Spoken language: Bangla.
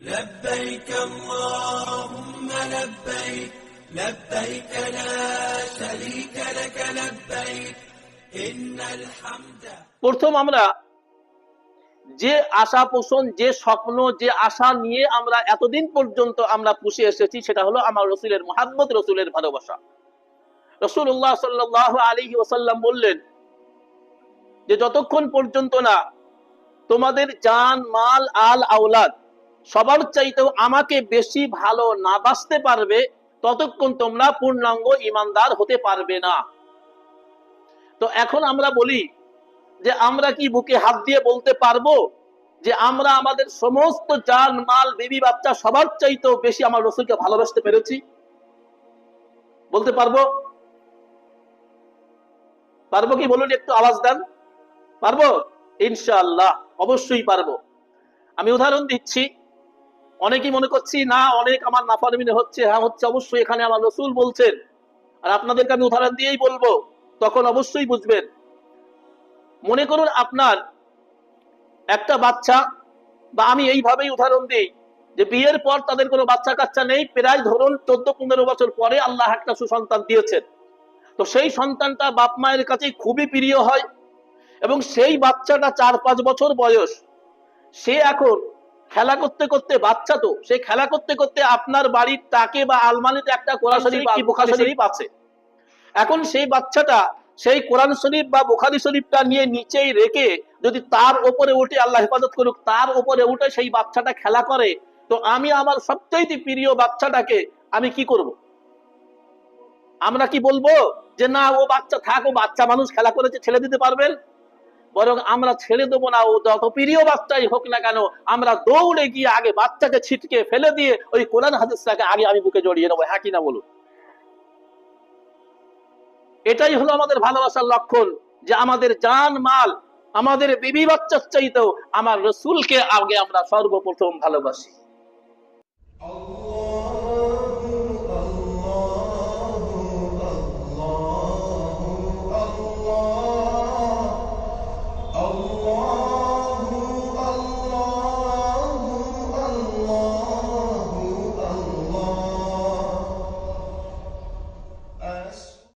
لبيك اللهم لبيك لبيك لا شريك لك لبيك إن الحمد প্রথম আমরা যে আশা পোষণ যে স্বপ্ন যে আশা নিয়ে আমরা এতদিন পর্যন্ত আমরা পুষে এসেছি সেটা হলো আমার রসুলের মোহাম্মদ রসুলের ভালোবাসা রসুল্লাহ সাল্লাহ আলী ওসাল্লাম বললেন যে যতক্ষণ পর্যন্ত না তোমাদের জান মাল আল আওলাদ সবার চাইতেও আমাকে বেশি ভালো না বাঁচতে পারবে, ততক্ষণ তোমরা পূর্ণাঙ্গ ইমানদার হতে পারবে না। তো এখন আমরা বলি যে আমরা কি বুকে হাত দিয়ে বলতে পারব যে আমরা আমাদের সমস্ত যান মাল, বিবি, বাচ্চা সবার চাইতেও বেশি আমার রসুলকে ভালোবাসতে পেরেছি? বলতে পারব? পারব কি? বলুন, একটু আওয়াজ দেন। পারব? ইনশাআল্লাহ, অবশ্যই পারব। আমি উদাহরণ দিচ্ছি। অনেকেই মনে করছি, না, অনেক আমার নাফারমিনে হচ্ছে। হ্যাঁ হচ্ছে অবশ্যই, এখানে আমার রসুল বলছেন। আর আপনাদেরকে আমি উদাহরণ দিয়েই বলব, তখন অবশ্যই বুঝবেন। মনে করুন আপনার একটা বাচ্চা, বা আমি এইভাবেই উদাহরণ দিই, যে বিয়ের পর তাদের কোনো বাচ্চা কাচ্চা নেই, প্রায় ধরুন চোদ্দ পনেরো বছর পরে আল্লাহ একটা সুসন্তান দিয়েছেন। তো সেই সন্তানটা বাপ মায়ের কাছে খুবই প্রিয় হয়, এবং সেই বাচ্চাটা চার পাঁচ বছর বয়স, সে এখন খেলা করতে করতে বাচ্চা তো সে খেলা করতে করতে আপনার বাড়ির তাকে বা আলমারিতে একটা কোরআন শরীফ কি বুখারী শরীফ আছে। এখন সেই বাচ্চাটা সেই কোরআন শরীফ বা বোখারি শরীফটা নিয়ে নিচেই রেখে যদি তার ওপরে উঠে আল্লাহ হেফাজত করুক তার ওপরে উঠে সেই বাচ্চাটা খেলা করে তো আমি আমার সবচেয়ে প্রিয় বাচ্চাটাকে আমি কি করব? আমরা কি বলব যে না ও বাচ্চা থাক ও বাচ্চা মানুষ খেলা করেছে ছেড়ে দিতে পারবেন? বরং আমরা ছেড়ে দেবো না, ও যত প্রিয় বাচ্চাই হোক না কেন, আমরা দৌড়ে গিয়ে আগে বাচ্চাকে ছিটকে ফেলে দিয়ে ওই কোরআন হাদিসটাকে আগে আমি বুকে জড়িয়ে নেব। হ্যাঁ কিনা বলুন? এটাই হলো আমাদের ভালোবাসার লক্ষণ, যে আমাদের জান মাল, আমাদের বিবি বাচ্চার চাইতেও আমার রসুলকে আগে আমরা সর্বপ্রথম ভালোবাসি।